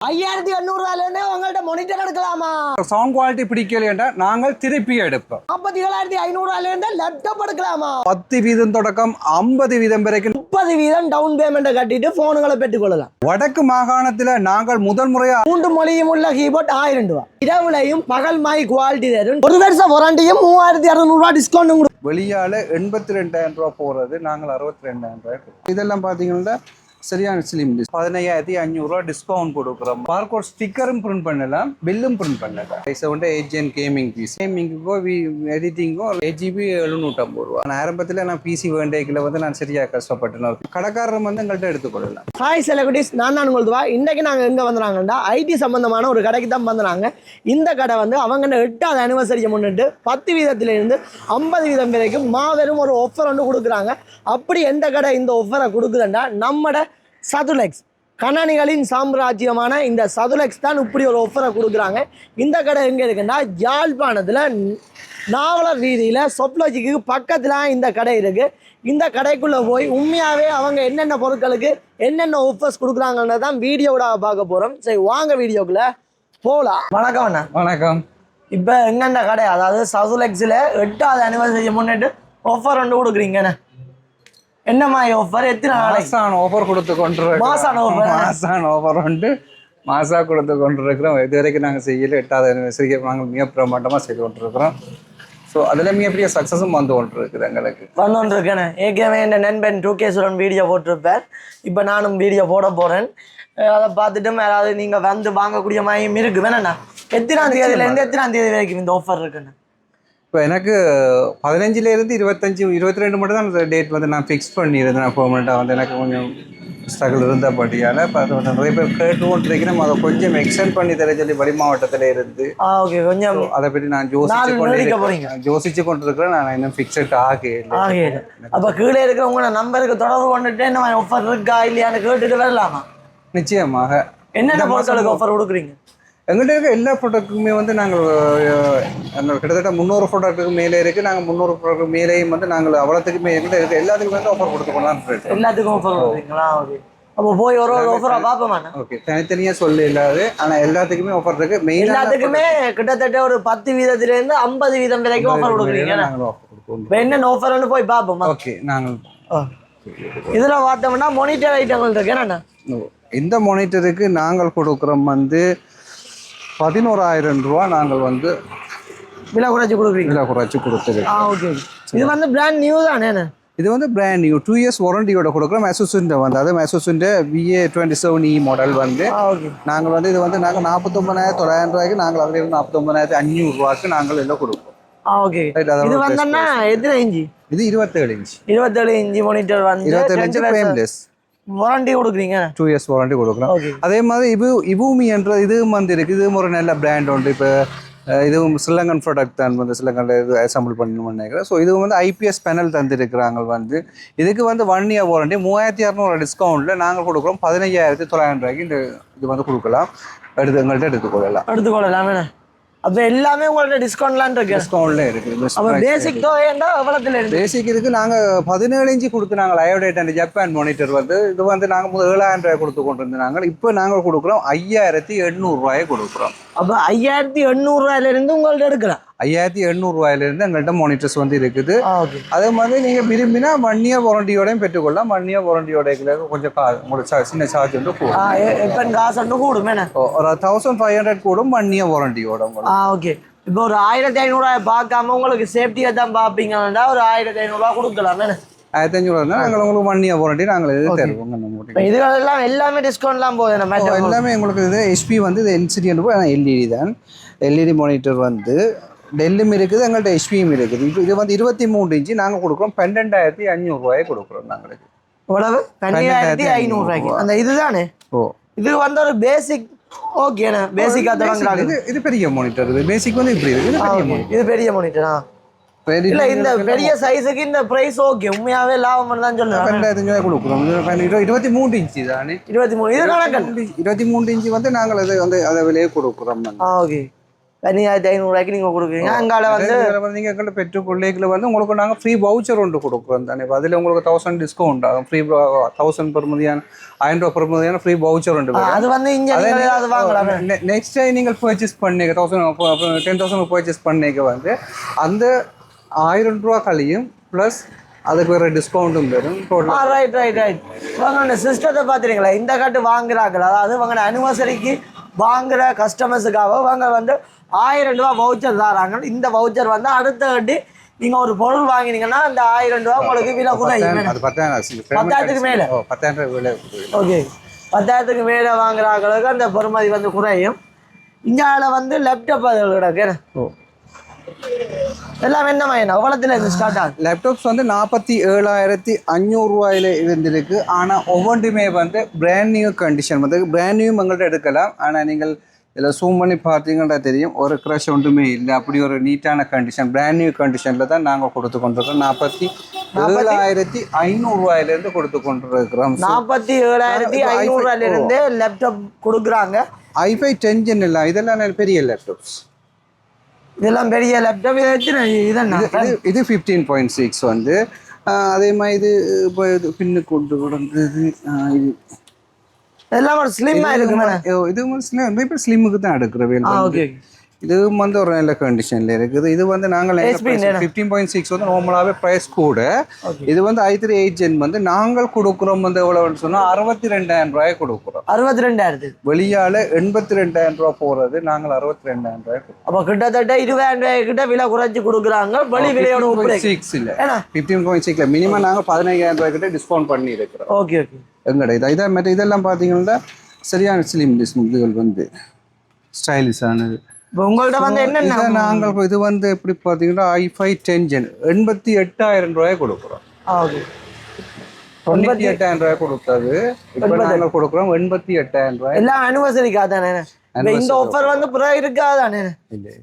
ஐயாயிரத்தி எண்ணூறு ரூபாயிலேருந்தே உங்கள்ட்ட மொனிட்டர் எடுக்கலாமா? சவுண்ட் குவாலிட்டி பிடிக்கலையா நாங்கள் திருப்பி எடுப்போம். நாற்பத்தி ஏழாயிரத்தி ஐநூறு ரூபாயிலேருந்தே லேப்டாப் எடுக்கலாமா? பத்து வீதம் தொடக்கம் ஐம்பது வீதம் வரைக்கும் முப்பது வீதம் டவுன் பேமெண்ட்டை கட்டிட்டு போனுங்களை பெற்றுக்கொள்ளலாம் வடக்கு மாகாணத்தில் நாங்கள் முதல் முறையா மூன்று மொழியும் உள்ள கீபோர்ட் ஆயிரம் ரூபாய் இரவுலையும் பகல் மாய் குவாலிட்டி தரும். ஒரு வருஷம் வாரண்டியும் மூவாயிரத்தி இரநூறுவா டிஸ்கவுண்ட் கொடுக்கும் வெளியால எண்பத்தி ரெண்டாயிரம் ரூபா போறது நாங்கள் அறுபத்தி ரெண்டாயிரம் ரூபாய். இதெல்லாம் பார்த்தீங்கன்னா சரியான ஸ்லிம் பதினையாயிரத்தி அஞ்சூறுரூவா டிஸ்கவுண்ட் கொடுக்குறோம். பார்கோட் ஸ்டிக்கரும் பிரிண்ட் பண்ணலாம் பில்லும் பிரிண்ட் பண்ணலாம் பைசா வந்து ஏஜிஎன் கேமிங் பிசி கேமிங்குக்கோ வி எடிட்டிங்கோ ஏஜிபி எழுநூற்றம்பது ரூபா. நான் ஆரம்பத்தில் நான் பிசி வேண்டியக்கில் வந்து நான் சரியாக கஷ்டப்பட்டேன். கடைக்காரர் வந்து எங்கள்கிட்ட எடுத்துக்கொள்ளலாம் ஹாய் செலகுடிஸ் நான் தான் உங்களுதுவா இன்றைக்கு நாங்கள் எங்கே வந்துறாங்கன்னா ஐடி சம்மந்தமான ஒரு கடைக்கு தான் வந்துறாங்க இந்த கடை வந்து அவங்க எட்டாவது அனிவர்சரியை முன்னிட்டு பத்து வீதத்திலிருந்து ஐம்பது வீதம் வரைக்கும் மாபெரும் ஒரு ஆஃபர் ஒன்று கொடுக்குறாங்க. அப்படி எந்த கடை இந்த ஆஃபரை கொடுக்குதுன்னா நம்மட சதுலெக்ஸ். கணனிகளின் சாம்ராஜ்யமான இந்த சதுலெக்ஸ் தான் இப்படி ஒரு ஆஃபரை கொடுக்குறாங்க. இந்த கடை எங்கே இருக்குன்னா யாழ்ப்பாணத்தில் நாவலர் வீதியில் சொப்லோஜிக்கு பக்கத்தில் இந்த கடை இருக்குது இந்த கடைக்குள்ளே போய் உண்மையாகவே அவங்க என்னென்ன பொருட்களுக்கு என்னென்ன ஆஃபர்ஸ் கொடுக்குறாங்கன்னு தான் வீடியோவோட பார்க்க போகிறோம் சரி வாங்க வீடியோக்குள்ளே போகலாம் வணக்கம் அண்ணா. வணக்கம். இப்போ எங்கென்ன கடை? அதாவது சதுலெக்ஸில் எட்டாவது அனிவர்சரியை முன்னிட்டு ஆஃபர் ஒன்று கொடுக்குறீங்கண்ணே என்ன மாதிரி ஆஃபர் எத்தனை மாசான ஆஃபர் கொடுத்து கொண்டு மாசான offer. மாசான ஆஃபர் உண்டு. மாசா கொடுத்து கொண்டு இருக்கிறோம் இது வரைக்கும் நாங்கள் செய்யல. எட்டாவது anniversary நாங்கள் மிக பிரமாண்டமாக செய்து கொண்டிருக்கிறோம். ஸோ அதில் மிகப்பெரிய சக்ஸஸும் வந்து இருக்குது எங்களுக்கு. வந்துட்டு இருக்கேன் ஏற்கனவே என் நண்பன் டூ கே சுரன் வீடியோ போட்டிருப்பார். இப்போ நானும் வீடியோ போட போகிறேன் அதை பார்த்துட்டு யாராவது நீங்கள் வந்து வாங்கக்கூடிய மாதிரியும் இருக்கு வேணா எத்தனாம் தேதியிலேருந்து எத்தனாம் தேதி வரைக்கும் இந்த ஆஃபர் இருக்குண்ணே? இப்போ எனக்கு பதினஞ்சுல இருந்து இருபத்தஞ்சு இருபத்தி ரெண்டு மட்டும் தான் டேட் வந்து நான் ஃபிக்ஸ் பண்ணியிருந்தேன் நான் பெர்மனெண்ட்டாக வந்து. எனக்கு கொஞ்சம் ஸ்ட்ரகிள் இருந்தபடியால் இப்போ அது நிறைய பேர் கேட்டு கொண்டிருக்கிறேன் நம்ம அதை கொஞ்சம் எக்ஸ்டெண்ட் பண்ணி தர சொல்லி வடி மாவட்டத்தில் இருந்து. ஓகே கொஞ்சம் அதை பற்றி நான் யோசிச்சு நாலு கொண்டு. யோசிச்சு கொண்டு இருக்கிறேன் நான் இன்னும் ஃபிக்ஸட் ஆகல ஆகிடு அப்போ கீழே இருக்கிறவங்க நம்பருக்கு தொடர்பு கொண்டுட்டு என்ன ஆஃபர் இருக்கா இல்லையான்னு கேட்டுட்டு வரலாமா? நிச்சயமாக. என்னென்ன பொருட்களுக்கு ஆஃபர் கொடுக்குறீங்க? எங்கள்கிட்ட இருக்க எல்லா ப்ராடக்ட்டுக்குமே வந்து நாங்கள் கிட்டத்தட்ட முந்நூறு ப்ராடக்ட்டுக்கு மேலே இருக்குது நாங்கள் முந்நூறு ப்ராடக்ட் மேலேயும் வந்து நாங்கள் அவ்வளோத்துக்கு மே எங்கள்கிட்ட இருக்க எல்லாத்துக்குமே வந்து ஆஃபர் இருக்கோம். எல்லாத்துக்கும் ஆஃபர் கொடுக்குறீங்களா? ஓகே. அப்போ போய் ஒரு ஒரு ஆஃபராக பார்ப்போமாண்ணா ஓகே. தனித்தனியாக சொல்ல இல்லாது ஆனால் எல்லாத்துக்குமே ஆஃபர் இருக்கு. மெயினாக எல்லாத்துக்குமே கிட்டத்தட்ட ஒரு பத்து வீதத்திலேருந்து ஐம்பது வீதம் வரைக்கும் ஆஃபர் கொடுக்குறீங்க நாங்கள் ஆஃபர் கொடுப்போம். என்னென்ன ஆஃபர்னு போய் பார்ப்போமா? ஓகே. நாங்கள் இதில் பார்த்தோம்னா மொனிட்டர் ஐட்டங்கள் இருக்கு என்னண்ணா இந்த மானிட்டருக்கு நாங்கள் கொடுக்குறோம் வந்து பதினோராயிரம் ரூபா நாங்கள் வந்து விலை குறைச்சி கொடுக்குறீங்க? விலை குறைச்சி கொடுத்துருக்கு ஆ ஓகே இது வந்து பிராண்ட் நியூ தானே இது வந்து பிராண்ட் நியூ டூ இயர்ஸ் வாரண்டியோட கொடுக்குறோம். மெசோசுண்ட வந்து அது மெசோசுண்ட VA twenty seven E model வந்து. நாங்கள் வந்து இது வந்து நாங்கள் நாற்பத்தொம்பதாயிரத்தி தொள்ளாயிரம் ரூபாய்க்கு நாங்கள் அதில் நாற்பத்தொம்பதாயிரத்தி அஞ்சூறு ரூபாய்க்கு நாங்கள் எல்லாம் கொடுப்போம். ஓகே. இது best வந்தோம்னா எத்தனை இன்ச்சு இது இருபத்தேழு இன்ச் இருபத்தேழு இன்ச்சு மானிட்டர் வந்து இருபத்தேழு இன்ச் ஃப்ரேம்லெஸ் வாரண்டி கொடுக்குறீங்க? டூ இயர்ஸ் வாரண்டி கொடுக்குறோம். அதே மாதிரி இது இவூமி என்ற இதுவும் வந்து இருக்குது இதுவும் ஒரு நல்ல பிராண்ட் உண்டு. இப்போ இதுவும் ஸ்ரீலங்கன் ப்ராடக்ட் தான் வந்து ஸ்ரீலங்கனில் இது அசம்பிள் பண்ணணும்னு நினைக்கிறேன். ஸோ இது வந்து ஐபிஎஸ் பேனல் தந்திருக்கிறாங்க வந்து. இதுக்கு வந்து ஒன் இயர் வாரண்டி மூவாயிரத்தி இரநூறு டிஸ்கவுண்ட்டில் நாங்கள் கொடுக்குறோம். பதினையாயிரத்தி தொள்ளாயிரம் ரூபாய்க்கு இந்த இது வந்து கொடுக்கலாம். எடுத்து எங்கள்கிட்ட எடுத்துக்கொள்ளலாம். எடுத்துக்கொள்ளலாம். என்ன? அப்போ எல்லாமே உங்கள்ட்ட டிஸ்கவுண்ட்லாம் இருக்கு. டிஸ்கவுண்ட்ல இருக்குது அப்போ பேசிக் தொகைண்டா எவ்வளோத்துல இருக்கு? பேசிக் இதுக்கு நாங்கள் பதினேழு இன்ச்சு கொடுத்து நாங்கள் அயோடேட் அண்ட் ஜப்பான் மானிட்டர் வந்து. இது வந்து முதல் ஏழாயிரம் ரூபாய் கொடுத்து கொண்டு இருந்தாங்க இப்போ நாங்கள் கொடுக்குறோம் ஐயாயிரத்தி எண்ணூறுரூவாயை கொடுக்குறோம். அப்போ ஐயாயிரத்தி எண்ணூறுரூவாயிலிருந்து உங்கள்ட்ட எடுக்கலாம். ஐயாயிரத்தி எண்ணூறுரூவாயிலிருந்து எங்கள்கிட்ட மானிட்டர்ஸ் வந்து இருக்குது. அதே மாதிரி நீங்கள் விரும்பினா ஒன் இயர் வாரண்டியோடையும் பெற்றுக்கொள்ளலாம். ஒன் இயர் வாரண்டியோட கொஞ்சம் கா உங்களுக்கு சின்ன சார்ஜ் வந்து கூடும். காசு ஒன்று கூடும் ஒரு தௌசண்ட் ஃபைவ் ஹண்ட்ரட் கூடும் ஒன் இயர் வாரண்டியோட உங்களுக்கு. ஓகே இப்போ ஒரு ஆயிரத்தி ஐநூறுரூவா பார்க்காம உங்களுக்கு சேஃப்டியாக தான் பார்ப்பீங்கன்னா ஒரு ஆயிரத்தி ஐநூறுரூவா கொடுக்கலாம் ஆயிரத்தி இருந்தால் நாங்கள் உங்களுக்கு ஒன் இயர் வாரண்டி நாங்கள் இது இப்போ இதுகளெல்லாம் எல்லாமே டிஸ்கவுண்ட்லாம் போகுது நம்ம எல்லாமே உங்களுக்கு இது ஹெச்பி வந்து இது என்சிடிஎன் எல்இடி தான். எல்இடி மானிட்டர் வந்து டெல்லும் இருக்குது எங்கள்கிட்ட ஹெச்பியும் இருக்குது. இப்போ இது வந்து இருபத்தி மூணு இன்ச்சு நாங்கள் கொடுக்குறோம். பன்னெண்டாயிரத்தி அஞ்சூறுரூவாயை கொடுக்குறோம் நாங்களுக்கு. எவ்வளவு? பன்னிரெண்டாயிரத்தி ஐநூறுரூவாய்க்கு அந்த இதுதானே? ஓ. இது வந்து ஒரு பேசிக் ஓகேண்ணே பேசிக்காக தொடங்குறாங்க. இது இது பெரிய மானிட்டர் இது பேசிக் வந்து இப்படி இருக்குது. இது பெரிய மோனிட்டரா இல்ல இந்த பெரிய சைஸுக்கு இந்த பிரைஸ் ஓகே உண்மையாவே லாபம் தான் சொல்லுறாங்க. பன்னெண்டாயிரத்தி அஞ்சூறு கொடுக்குறோம். இருபத்தி மூணு இன்ச்சு தானே? இருபத்தி மூணு. இது கணக்கன் இருபத்தி மூணு இன்ச்சு வந்து நாங்கள் அதை வந்து அதை விலையே கொடுக்குறோம் ஓகே பதினஞ்சாயிரத்தி ஐநூறுரூவாய்க்கு நீங்கள் கொடுக்குறீங்க. அங்கால வந்து நீங்கள் எங்கள்கிட்ட பெற்றுக்கொள்ளைகளை வந்து உங்களுக்கு நாங்கள் ஃப்ரீ வவுச்சர் ஒன்று கொடுக்குறோம் தானே. அதில் உங்களுக்கு தௌசண்ட் டிஸ்கவுண்ட் ஆகும். ஃப்ரீ தௌசண்ட் பெருமதியான ஆயிரம் ரூபா பெருமதியான ஃப்ரீ வவுச்சர் உண்டு அது வந்து இங்கே ஏதாவது வாங்கலாம். நெக்ஸ்ட் டைம் நீங்கள் பர்ச்சேஸ் பண்ணீங்க தௌசண்ட் டென் தௌசண்ட் பர்ச்சேஸ் பண்ணீங்க வந்து அந்த ஆயிரம் ரூபா கழியும் ப்ளஸ் அதுக்கு வேறு டிஸ்கவுண்ட்டும் டோட்டல் ரைட் ரைட் ரைட் இந்த சிஸ்டத்தை பார்த்துறீங்களா இந்த கட்டு வாங்குறாங்களா? அதாவது இவங்க அனிவர்சரிக்கு வாங்குற கஸ்டமர்ஸுக்காக இவங்க வந்து ஆயிரம் ரூபா வவுச்சர் தராங்க இந்த வவுச்சர் வந்து அடுத்த கட்டி நீங்கள் ஒரு பொருள் வாங்கினீங்கன்னா அந்த ஆயிரம் ரூபா உங்களுக்கு விலை குறையும் பத்தாயிரத்துக்கு மேல? பத்தாயிரம் ரூபாய் ஓகே. பத்தாயிரத்துக்கு மேலே வாங்குறாங்களுக்கு அந்த பொறுமதி வந்து குறையும். இந்தியாவில் வந்து லேப்டாப் கிடக்கு. எல்லாம் என்ன மையம் எவ்வளோத்துல இருந்து ஸ்டார்ட் ஆகுது. லேப்டாப்ஸ் வந்து நாற்பத்தி ஏழாயிரத்தி அஞ்சூறுரூவாயில் இருந்திருக்கு. ஆனால் ஒவ்வொன்றுமே வந்து பிராண்ட் நியூ கண்டிஷன் வந்து பிராண்ட் நியூ உங்கள்கிட்ட எடுக்கலாம். ஆனால் நீங்கள் இதில் ஜூம் பண்ணி பார்த்தீங்கன்னா தெரியும். ஒரு க்ரஷ் ஒன்றுமே இல்லை. அப்படி ஒரு நீட்டான கண்டிஷன் பிராண்ட் நியூ கண்டிஷனில் தான் நாங்கள் கொடுத்து கொண்டிருக்கோம். நாற்பத்தி ஏழாயிரத்தி ஐநூறுரூவாயிலேருந்து கொடுத்து கொண்டிருக்கிறோம். நாற்பத்தி ஏழாயிரத்தி இப்போ ஐநூறுரூவாயில இருந்து லேப்டாப் கொடுக்குறாங்க. ஐஃபை டென்ஜன் இல்லை. இதெல்லாம் பெரிய லேப்டாப்ஸ் இதெல்லாம் பெரிய லேப்டாப் இதை இது ஃபிஃப்டீன் பாயிண்ட் சிக்ஸ் வந்து. அதே மாதிரி இது இப்போ இது பின்னு கொண்டு கொடுந்தது இது எல்லாம் ஒரு ஸ்லிம்மாக இருக்கு இது ஸ்லிம் இப்போ ஸ்லிம்முக்கு தான் எடுக்கிற வேல். ஓகே இது வந்து ஒரு நல்ல கண்டிஷனில் இருக்குது. இது வந்து நாங்கள். ஃபிஃப்டீன் பாயிண்ட் சிக்ஸ் வந்து நார்மலாகவே ப்ரைஸ் கூட. இது வந்து ஐ த்ரீ எயிட் ஜென் வந்து நாங்கள் கொடுக்குறோம் வந்து எவ்வளோன்னு சொன்னால் அறுபத்தி ரெண்டாயிரம் ரூபாய் கொடுக்குறோம். அறுபத்தி ரெண்டாயிரத்து வெளியால் எண்பத்தி ரெண்டாயிரம் ரூபா போகிறது நாங்கள் அறுபத்தி ரெண்டாயிரம் ரூபாய் அப்போ கிட்டத்தட்ட இருபதாயிரம் ரூபாய் கிட்ட விலை குறைச்சி கொடுக்குறாங்க. வெளி விலையோட சிக்ஸ் இல்லை. ஃபிஃப்டீன் பாயிண்ட் சிக்ஸில் மினிமம் நாங்கள் பதினையாயிரம் ரூபாய் கிட்ட டிஸ்கவுண்ட் பண்ணி இருக்கிறோம் ஓகே ஓகே எங்கட இதை இதை மற்ற இதெல்லாம் பார்த்தீங்கன்னா சரியான ஸ்லிம் இதுகள் வந்து ஸ்டைலிஷானது இப்போ உங்கள்ட்ட வந்து என்னென்ன நாங்கள் இது வந்து எப்படி பார்த்தீங்கன்னா ஐஃபை டென்ஜன் எண்பத்தி எட்டாயிரம் ரூபாய் கொடுக்குறோம். தொண்ணூற்றி எட்டாயிரம் ரூபாய் கொடுத்தது. இப்போ நாங்கள் கொடுக்குறோம் எண்பத்தி எட்டாயிரம் ரூபாய். எல்லாம் அனிவர்சரிக்கா தானே? இந்த ஆஃபர் வந்து புற இருக்காதானே இல்லை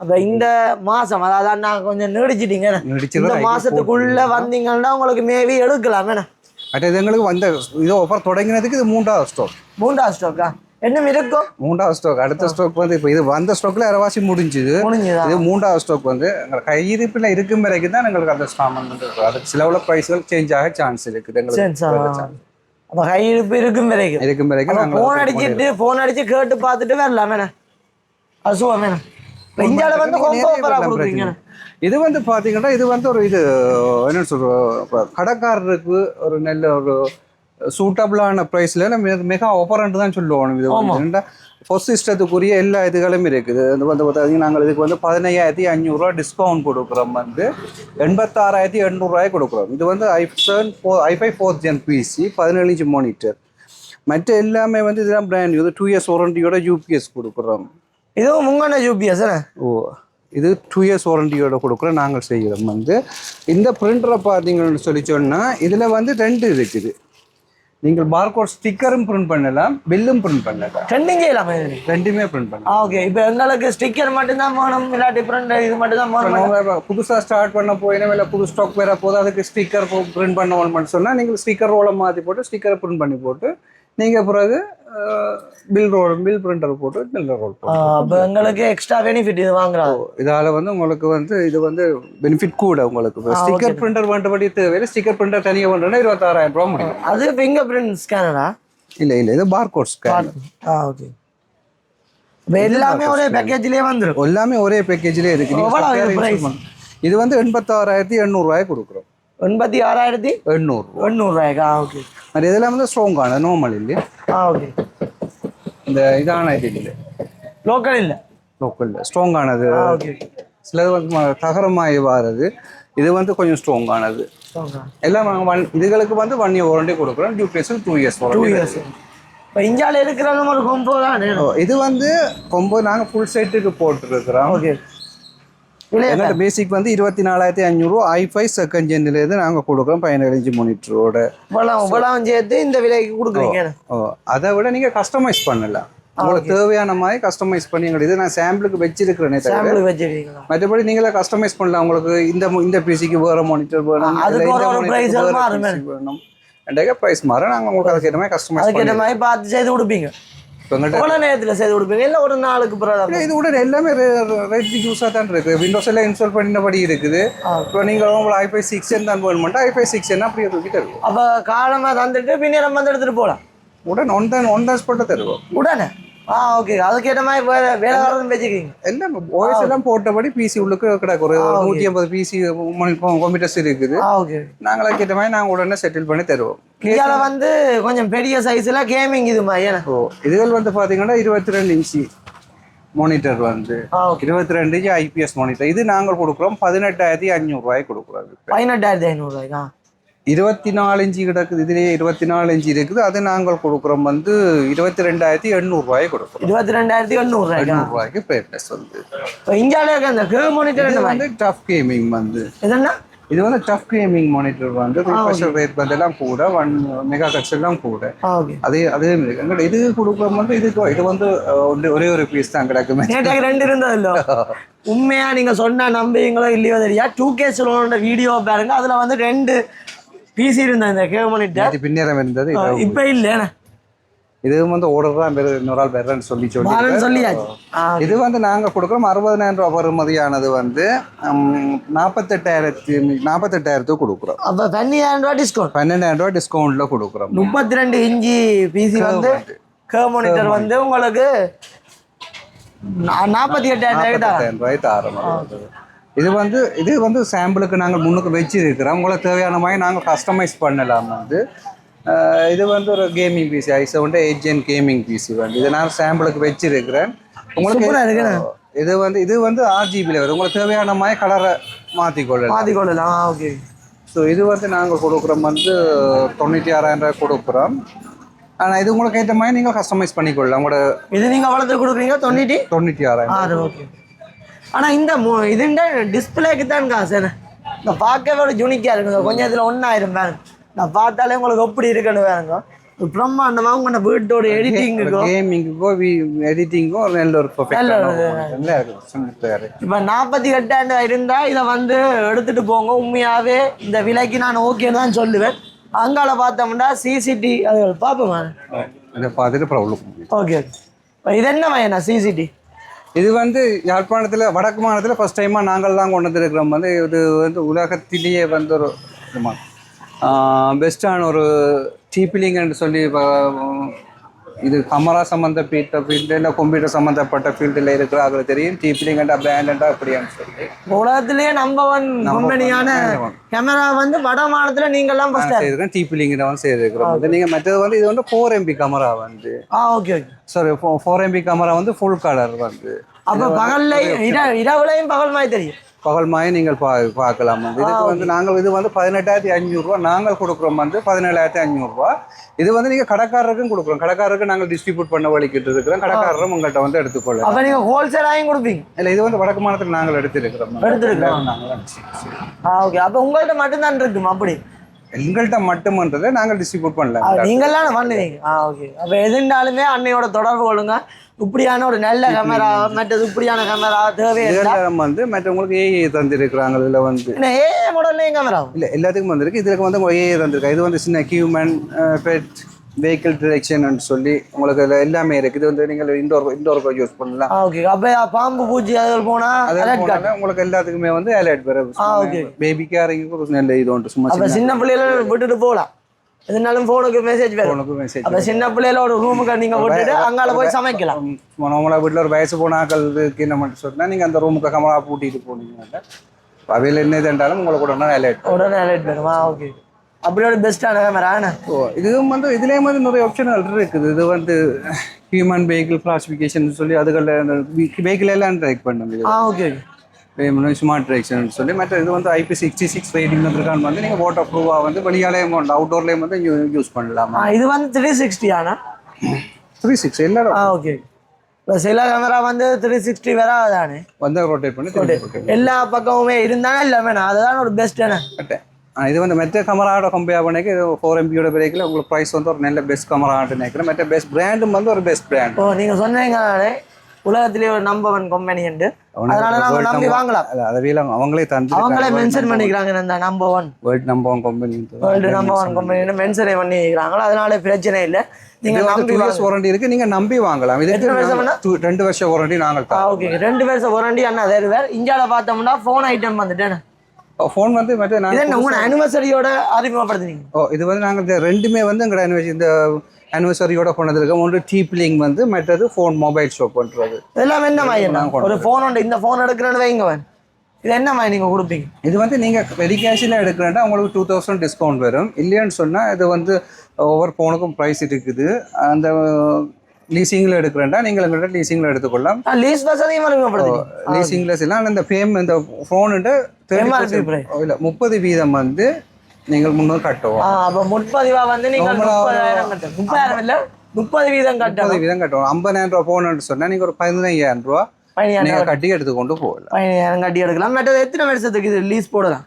அப்போ இந்த மாசம் அதாவது நான் கொஞ்சம் நீடிச்சிட்டீங்க. இந்த மாசத்துக்குள்ள வந்தீங்கன்னா உங்களுக்கு மேபி எடுக்கலாம் வேணா மற்ற இது எங்களுக்கு வந்த இது ஆஃபர் தொடங்கினதுக்கு இது மூன்றாவது ஸ்டாக் மூன்றாவது ஸ்டாக்கா என்ன இருக்கும் மூன்றாவது ஸ்டாக் அடுத்த ஸ்டாக் வந்து இப்போ இது வந்த ஸ்டாக்ல அரைவாசி முடிஞ்சுது இது மூன்றாவது ஸ்டாக் வந்து எங்கள் கையிருப்பில் இருக்கும் வரைக்கும் தான் எங்களுக்கு அந்த ஸ்டாமன். அதுக்கு சில உள்ள ப்ரைஸ்கள் சேஞ்ச் ஆக சான்ஸ் இருக்குது எங்களுக்கு அப்போ கையிருப்பு இருக்கும் வரைக்கும் இருக்கும் வரைக்கும் ஃபோன் அடிச்சிட்டு ஃபோன் அடிச்சு கேட்டு பார்த்துட்டு வரலாம் வேணா அசுவம் வேணாம் இந்தியாவில் வந்து கொடுக்குறீங்க. இது வந்து பாத்தீங்கன்னா இது வந்து ஒரு இது என்ன இப்ப கடைக்காரருக்கு ஒரு நல்ல ஒரு சூட்டபிளான ப்ரைஸ்ல நம்ம மெகா ஆஃபர்ன்ட்டு தான் சொல்லுவோம் இது வந்து ஃபர்ஸ்ட் சிஸ்டத்துக்குரிய எல்லா இதுகளும் இருக்குது. இது வந்து பார்த்தீங்கன்னா நாங்கள் இதுக்கு வந்து பதினையாயிரத்தி அஞ்சூறுரூவா டிஸ்கவுண்ட் கொடுக்குறோம் வந்து. எண்பத்தாறாயிரத்தி எண்ணூறுரூவாய் கொடுக்குறோம். இது வந்து I seven four I five fourth gen PC பதினேழு இன்ச் மானிட்டர் மற்ற எல்லாமே வந்து இதெல்லாம் பிராண்ட் இது டூ இயர்ஸ் வாரண்டியோட யூபிஎஸ் கொடுக்குறோம். இதுவும் முங்கன யூபிஎஸ் ஓ இது டூ இயர்ஸ் வாரண்டியோட கொடுக்குறோம் நாங்கள் செய்கிறோம் வந்து. இந்த பிரிண்டரை பார்த்தீங்கன்னு சொல்லி சொன்னால் இதில் வந்து ரெண்டு இருக்குது. நீங்கள் பார்கோட் ஸ்டிக்கரும் பிரிண்ட் பண்ணலாம் பில்லும் பிரிண்ட் பண்ணலாம். ட்ரெண்டிங் செய்யலாமா ரெண்டுமே பிரிண்ட் பண்ணலாம். ஓகே இப்போ எங்களுக்கு ஸ்டிக்கர் மட்டும்தான் வேணும் இல்லை டிஃப்ரெண்ட் இது மட்டும் தான் இப்போ வேணும் நம்ம புதுசாக ஸ்டார்ட் பண்ண போயினா இல்லை புது ஸ்டாக் வேற போது அதுக்கு ஸ்டிக்கர் பிரிண்ட் பண்ணணும்னு சொன்னால் நீங்கள் ஸ்டிக்கர் ரோலை மாற்றி போட்டு ஸ்டிக்கரை பிரிண்ட் பண்ணி போட்டு நீங்கள் பிறகு பில் ரோல் பில் பிரிண்டர் போட்டு பில் ரோல் அப்போ எங்களுக்கு எக்ஸ்ட்ரா பெனிஃபிட் இது வாங்குறாங்க. இதால வந்து உங்களுக்கு வந்து இது வந்து பெனிஃபிட் கூட உங்களுக்கு. ஸ்டிக்கர் பிரிண்டர் வேண்டபடி தேவையில்லை. ஸ்டிக்கர் பிரிண்டர் தனியாக வேண்டும்னா இருபத்தாறாயிரம் ரூபா முடியும். அது ஃபிங்கர் பிரிண்ட் ஸ்கேனரா இல்லை இல்லை இது பார்கோட் ஸ்கேன் ஆ ஓகே எல்லாமே ஒரே பேக்கேஜ்லேயே வந்துடும் எல்லாமே ஒரே பேக்கேஜ்லேயே இருக்கு. நீங்க. இது வந்து எண்பத்தாறாயிரத்தி எண்ணூறுரூவாய் கொடுக்குறோம். எண்பத்தி ஆறாயிரத்தி எண்ணூறு எண்ணூறுரூவாய்க்கா ஓகே அது இதெல்லாம் வந்து ஸ்ட்ராங்கான நார்மல் இல்லை ஆ ஓகே இந்த இதான இது இல்லை லோக்கல் இல்லை லோக்கலில் ஸ்ட்ராங்கானது ஆ ஓகே சிலது வந்து தகரமாயி வாரது இது வந்து கொஞ்சம் ஸ்ட்ராங்கானது எல்லாம் நாங்கள் ஒன் இதுகளுக்கு வந்து ஒன் இயர் வாரண்டி கொடுக்குறோம் டியூப்ளேஸும் டூ இயர்ஸ் டூ இயர்ஸ் இப்போ இந்தியாவில் இருக்கிறது ஒரு கொம்போ தான் இது வந்து கொம்பு நாங்கள் ஃபுல் செட்டுக்கு போட்டுருக்குறோம் ஓகே எங்களோட பேசிக் வந்து இருபத்தி நாலாயிரத்தி அஞ்சூறு ஐஃபை செகண்ட் ஜென்லேருந்து நாங்கள் கொடுக்குறோம் பதினேழு இன்ச்சு மானிட்டரோட இவ்வளோ இவ்வளோ சேர்த்து இந்த விலைக்கு கொடுக்குறீங்க. ஓ அதை விட நீங்கள் கஸ்டமைஸ் பண்ணலாம் உங்களுக்கு தேவையான மாதிரி கஸ்டமைஸ் பண்ணி எங்களுக்கு இது நான் சாம்பிளுக்கு வச்சிருக்கிறேனே தவிர மற்றபடி நீங்களே கஸ்டமைஸ் பண்ணலாம். உங்களுக்கு இந்த இந்த பிசிக்கு வேற மானிட்டர் வேணும் வேணும். ரெண்டாக ப்ரைஸ் மாறும் நாங்கள் உங்களுக்கு அதுக்கேற்ற மாதிரி கஸ்டமைஸ் அதுக்கேற்ற மாதிரி பார்த்து செய்து கொடுப்பீங்க. எவ்வளோ நேரத்தில் செய்து கொடுப்பீங்க. இல்லை ஒரு நாளுக்கு பிறகு இது உடனே எல்லாமே ரெடி யூஸாக தான் இருக்குது. விண்டோஸ் எல்லாம் இன்ஸ்டால் பண்ணினபடி இருக்குது. இப்போ நீங்கள் உங்களுக்கு ஐஃபை சிக்ஸ் தான் வேணுமெண்டா ஐஃபை சிக்ஸ் என்ன அப்படியே தூக்கிட்டு இருக்கும் அப்போ காலமாக தந்துட்டு வந்து எடுத்துகிட்டு போகலாம் உடனே ஒன் தான் ஒன் தான் ஸ்பாட்டை தருவோம். உடனே? ஆ ஓகே அதுக்கேற்ற மாதிரி வேறு வேலை காரணம் வச்சுக்கிங்க எல்லாம் ஓஎஸ் எல்லாம் போட்டபடி பிசி உள்ளுக்கு கிடக்கு. ஒரு. நூற்றி ஐம்பது பிசி கம்ப்யூட்டர்ஸ் இருக்குது. ஆ ஓகே நாங்களே கேட்ட மாதிரி நாங்கள் உடனே செட்டில் பண்ணி தருவோம். இந்தியாவில் வந்து கொஞ்சம் பெரிய சைஸில் கேமிங் இது மாதிரி ஓ இதுகள் வந்து பார்த்தீங்கன்னா இருபத்தி ரெண்டு இன்ச்சு மானிட்டர் வந்து இருபத்தி ரெண்டு இன்ச்சு ஐபிஎஸ் மானிட்டர் இது நாங்கள் கொடுக்குறோம் பதினெட்டாயிரத்தி அஞ்சூறுரூவாய்க்கு கொடுக்குறோம். பதினெட்டாயிரத்தி ஐநூறுரூவாய்க்கா இருபத்தி நாலு இன்ச்சு கிடக்குது இதுலேயே இருபத்தி நாலு இன்ச்சு இருக்குது. அது நாங்கள் கொடுக்குறோம் வந்து இருபத்தி ரெண்டாயிரத்தி எண்ணூறுரூவாய்க்கு கொடுக்குறோம். இருபத்தி ரெண்டாயிரத்தி எண்ணூறுரூவாய்க்கா எண்ணூறுரூவாய்க்கு பிரைட்னஸ் வந்து. இந்தியாவில் அந்த கே மானிட்டர் வந்து டஃப் கேமிங் வந்து. என்னன்னா? இது வந்து டஃப் கேமிங் மானிட்டர் வந்து ரிஃப்ரெஷர் ரேட் வந்து எல்லாம் கூட ஒன் மெகா கட்ஸ் எல்லாம் கூட ஓகே அதே அதே மாதிரி. எங்கள்ட்ட இது கொடுக்குறோம் வந்து இது இது வந்து ஒன்று- ஒரே ஒரு பீஸ் தான் கிடக்குமே ரெண்டு இருந்ததில்ல. உண்மையா நீங்க சொன்ன நம்புவீங்களோ இல்லையோ தெரியா? டூ கே சொல்லுவோட வீடியோ பாருங்க. அதுல வந்து ரெண்டு பிசி இருந்த இந்த கே மானிட்டர் நேற்று பின்னேரம் இருந்தது இது இப்போ இல்லை இது வந்து ஓர்டர் தான் பேர் இன்னொரு ஆள் பேர்ன்னு சொல்லி சொல்லி சொல்லியாச்சு. இது வந்து நாங்கள் கொடுக்குறோம். அறுபதனாயிரம் ரூபாய் பெறுமதியானது வந்து நாற்பத்தெட்டாயிரத்தி நாற்பத்தெட்டாயிரத்துக்கு கொடுக்குறோம். அப்போ பன்னியாயிரம் ரூபா டிஸ்கவுண்ட் பன்னெண்டாயிரம் ரூபாய் டிஸ்கவுண்ட்டில் கொடுக்குறோம். முப்பத்தி ரெண்டு இன்ச்சி பிசி வந்து கே மானிட்டர் வந்து உங்களுக்கு நாற்பத்தி எட்டாயிரம் ரூபாய்க்கு தாரம். இது வந்து இது வந்து சாம்பிளுக்கு நாங்கள் முன்னுக்கு வச்சிருக்கிறோம். உங்களுக்கு தேவையான மாதிரி நாங்கள் கஸ்டமைஸ் பண்ணலாம் வந்து. இது வந்து ஒரு gaming PC I seventh eight gaming PC வந்து. இது நான் சாம்பிளுக்கு வச்சிருக்கிறேன். உங்களுக்கு. இது வந்து இது வந்து ஆர்ஜிபியில் வரும். உங்களுக்கு தேவையான மாதிரி கலரை மாற்றிக்கொள்ளலாம் மாற்றி கொள்ளலாம் ஓகே ஸோ இது வந்து நாங்கள் கொடுக்குறோம் வந்து தொண்ணூற்றி ஆறாயிரம் ரூபாய் கொடுக்குறோம். ஆனால் இது உங்களுக்கு ஏற்ற மாதிரி நீங்கள் கஸ்டமைஸ் பண்ணிக்கொள்ளலாம். உங்களோட இது நீங்க வளர்த்து கொடுக்குறீங்க தொண்ணூற்றி தொண்ணூற்றி ஆறாயிரம். ஆறு ஓகே ஆனா இந்த மு- இதுண்ட டிஸ்பிளேக்கு தான் காசு இந்த பார்க்கவே ஒரு யூனிக்காக இருக்குங்க. கொஞ்சம் இதில் ஒன்றாயிரம் பாருங்க நான் பார்த்தாலே உங்களுக்கு எப்படி இருக்குன்னு பாருங்க. ஒரு பிரம்மாண்டமா உங்களோட வீட்டோட எடிட்டிங்குக்கும் கேமிங்குக்கோ எடிட்டிங்கோ நல்ல ஒரு இப்போ நாற்பத்தி எட்டாயிரம் இருந்தா இதை வந்து எடுத்துட்டு போங்க. உண்மையாவே இந்த விலைக்கு நான் ஓகேன்னு தான் சொல்லுவேன். அங்கால பார்த்தோம்னா சிசிடி அது பார்ப்போம் இதை பார்த்துட்டு ப்ராப்ளம் ஓகே இப்போ இது என்ன வயனா சிசிடி இது வந்து யாழ்ப்பாணத்தில் வடக்கு மாநிலத்தில் ஃபர்ஸ்ட் டைமாக நாங்கள் தான் கொண்டு வந்திருக்கிறோம். வந்து இது வந்து உலகத்திலேயே வந்து ஒரு பெஸ்ட்டான ஒரு டீப்பிலிங்னு சொல்லி இது கமரா சம்மந்தப்பட்ட ஃபீல்டு இல்லை கம்ப்யூட்டர் சம்மந்தப்பட்ட ஃபீல்டில் இருக்கிற அவங்களுக்கு தெரியும். டீப்பிலிங்கண்டா பிராண்டண்டா அப்படியான்னு சொல்லி. உலகத்திலேயே நம்பர் ஒன் கம்பெனியான கேமரா வந்து வட மாநிலத்தில் நீங்கள்லாம் ஃபஸ்ட்டாக செய்திருக்கேன். டீப்பிலிங்கிட்ட வந்து செய்திருக்கிறோம். வந்து நீங்கள் மற்றது வந்து இது வந்து ஃபோர் எம்பி கேமரா வந்து. ஆ okay okay sorry four MP camera வந்து ஃபுல் கலர் வந்து. அப்போ பகல்ல இட இரவுலையும் பகல் மாதிரி தெரியும். பகல் மாயை நீங்கள் பா பார்க்கலாம் வந்து. இதுக்கு வந்து நாங்கள் இது வந்து பதினெட்டாயிரத்தி அஞ்சூறுரூவா நாங்கள் கொடுக்குறோம் வந்து பதினேழாயிரத்தி அஞ்சூறுரூவா இது வந்து நீங்கள் கடைக்காரருக்கும் கொடுக்குறோம். கடைக்காரருக்கு நாங்கள் டிஸ்ட்ரிபியூட் பண்ண வழிக்கிட்டு இருக்கிறோம். கடைக்காரரும் உங்கள்கிட்ட வந்து எடுத்துக்கொள்ளலாம். அப்போ நீங்கள் ஹோல்சேலாயும் கொடுப்பீங்க. இல்லை இது வந்து வடக்கு மாநிலத்தில் நாங்கள் எடுத்திருக்கிறோம். எடுத்திருக்கிறோம். நாங்கள். ஆ ஓகே. அப்போ உங்கள்கிட்ட மட்டும்தான் இருக்குமா அப்படி? எங்கள்கிட்ட மட்டுமன்றதை நாங்கள் டிஸ்ட்ரிபியூட் ஆ, பண்ணலாம் நீங்கள்லாம் பண்ணுவீங்க? ஆ ஓகே. அப்போ எதுண்டாலுமே அன்னையோட தொடர்பு கொள்ளுங்க. இப்படியான ஒரு நல்ல கேமரா மற்றது இப்படியான கேமரா தேவையில்லை. இதில் வந்து மற்றவங்களுக்கு ஏஏ தந்திருக்கிறாங்க இதில் வந்து. என்ன ஏ மாடல்லையும் கேமரா இல்லை எல்லாத்துக்கும் வந்திருக்கு. இதுக்கு வந்து ஏஏ தந்திருக்கா? இது வந்து சின்ன ஹியூமன் பெட் வெஹிக்கிள் டிரெக்ஷன் சொல்லி உங்களுக்கு இதில் எல்லாமே இருக்குது. இது வந்து நீங்கள் இண்டோர் இண்டோர் யூஸ் பண்ணலாம். ஓகே அப்போ பாம்பு பூச்சி அதில் போனால் உங்களுக்கு எல்லாத்துக்குமே வந்து அலர்ட் ஆ, okay. பேபி கேரிங்க்கு ஒரு நல்ல இது உண்டு. சும்மா சின்ன சின்ன பிள்ளைகளை விட்டுட்டு போகலாம். எதுனாலும் ஃபோனுக்கு மெசேஜ் வரும் ஃபோனுக்கு மெசேஜ் அப்போ சின்ன பிள்ளையில ஒரு ரூமுக்கு நீங்கள் விட்டுட்டு அங்கால போய் சமைக்கலாம் நம்மளா வீட்டில் ஒரு வயசு போன ஆக்களுக்கு என்ன மட்டும் சொன்னால் நீங்கள் அந்த ரூமுக்கு கமரா பூட்டிட்டு போனீங்கன்னா அவையில் என்ன இதுன்றாலும் உங்களுக்கு உடனே அலர்ட் உடனே வரும் ஆ ஓகே அப்படி ஒரு பெஸ்ட்டான கேமரா ஓ இதுவும் வந்து இதுலேயும் வந்து நிறைய ஆப்ஷன்கள் இருக்குது இது வந்து ஹியூமன் வெஹிக்கிள் கிளாசிஃபிகேஷன் சொல்லி அதுகளில் வெஹிக்கிள் எல்லாம் ட்ரைக் பண்ணுது ஆ ஓகே ஸ்மார்ட் டிரெக்ஷன் சொல்லி மற்ற இது வந்து ஐபி சிக்ஸ்டி சிக்ஸ் ரேட்டிங் இருக்கான்னு வந்து நீங்கள் வாட்டர் ப்ரூஃபாக வந்து வெளியாலேயும் அவுட்டோர்லேயும் வந்து யூஸ் பண்ணலாமா? இது வந்து த்ரீ சிக்ஸ்டி ஆனா? த்ரீ சிக்ஸ் எல்லாரும் ஆ ஓகே இப்போ சில கேமரா வந்து த்ரீ சிக்ஸ்டி வராதானே? வந்து ரொட்டேட் பண்ணி எல்லா பக்கமுமே இருந்தாலும் எல்லாமே நான் அதுதான் ஒரு பெஸ்ட் என்ன இது வந்து மெத்த கேமராவோட கம்பேர் பண்ணிக்க இது ஃபோர் எம்பியோட பிரேக்கில் உங்களுக்கு ப்ரைஸ் வந்து ஒரு நல்ல பெஸ்ட் கேமரா நினைக்கிறேன் மற்ற பெஸ்ட் பிராண்டும் வந்து ஒரு பெஸ்ட் பிராண்ட் ஓ நீங்கள் சொன்னீங்க உலகத்திலேயே ஒரு நம்பர் ஒன் கம்பெனி உண்டு. அதனால நாங்க நம்பி வாங்கலாம். அதவியல அவங்களே தந்து அவங்களே மென்ஷன் பண்ணிக்கிறாங்க இந்த number one world number one company world number one company mention பண்ணிக்கிறாங்களோ அதனால பிரச்சனை இல்லை. நீங்க நம்பி வாரண்டி இருக்கு. நீங்க நம்பி வாங்கலாம். இதுக்கு எத்தனை வருஷம் நாங்க ரெண்டு வருஷம் வாரண்டி நாங்கள் ஆ ஓகே ரெண்டு வருஷம் வாரண்டி அண்ணா தருவார் இந்தியாவில் பார்த்தோம்னா ஃபோன் ஐட்டம் வந்துட்டேன் ஃபோன் வந்து மற்ற இது நாங்கள் ஆனிவர்சரியோட அறிமுகப்படுத்துனீங்க? ஓ இது வந்து நாங்கள் இந்த ரெண்டுமே வந்து எங்களோட இந்த அனிவர்சரியோட கொண்டது இருக்கு ஒன்று டீப்லிங் வந்து மற்றது ஃபோன் மொபைல் ஷாப் பண்ணுறது இதெல்லாம் என்ன மாதிரி ஒரு ஃபோன் உண்டு. இந்த ஃபோன் எடுக்கிறேன்னு வைங்க இது என்ன மாதிரி நீங்க கொடுப்பீங்க? இது வந்து நீங்கள் ரெடி கேஷில் எடுக்கிறேன்னா உங்களுக்கு டூ தௌசண்ட் டிஸ்கவுண்ட் வரும். இல்லைன்னு சொன்னால் இது வந்து ஒவ்வொரு ஃபோனுக்கும் ப்ரைஸ் இருக்குது. அந்த லீசிங்கில் எடுக்கிறேன்னா நீங்கள் எங்கள்கிட்ட லீசிங்கில் எடுத்துக்கொள்ளலாம். லீஸ் வசதியும் லீசிங்கில் அந்த பேம் இந்த ஃபோனுட்டு MRP price. இல்லை முப்பது வீதம் வந்து நீங்கள் முன்னூறு கட்டுவோம். அப்ப முற்பதிவா வந்து நீங்க Normal ஆ முப்பதாயிரம் கட்டணும் முப்பதாயிரம் இல்ல முப்பது வீதம் முப்பது கட்டணும். வீதம் கட்டுவோம். ஐம்பதாயிரம் ரூபா ஃபோனுன்னு சொன்னால் நீங்கள் ஒரு பதினையாயிரம் ரூபா நீங்கள் கட்டி எடுத்துக்கொண்டு போகலாம். பதினாயிரம் கட்டி எடுக்கலாம். மற்றது எத்தனை வருஷத்துக்கு இது லீஸ் போடலாம்?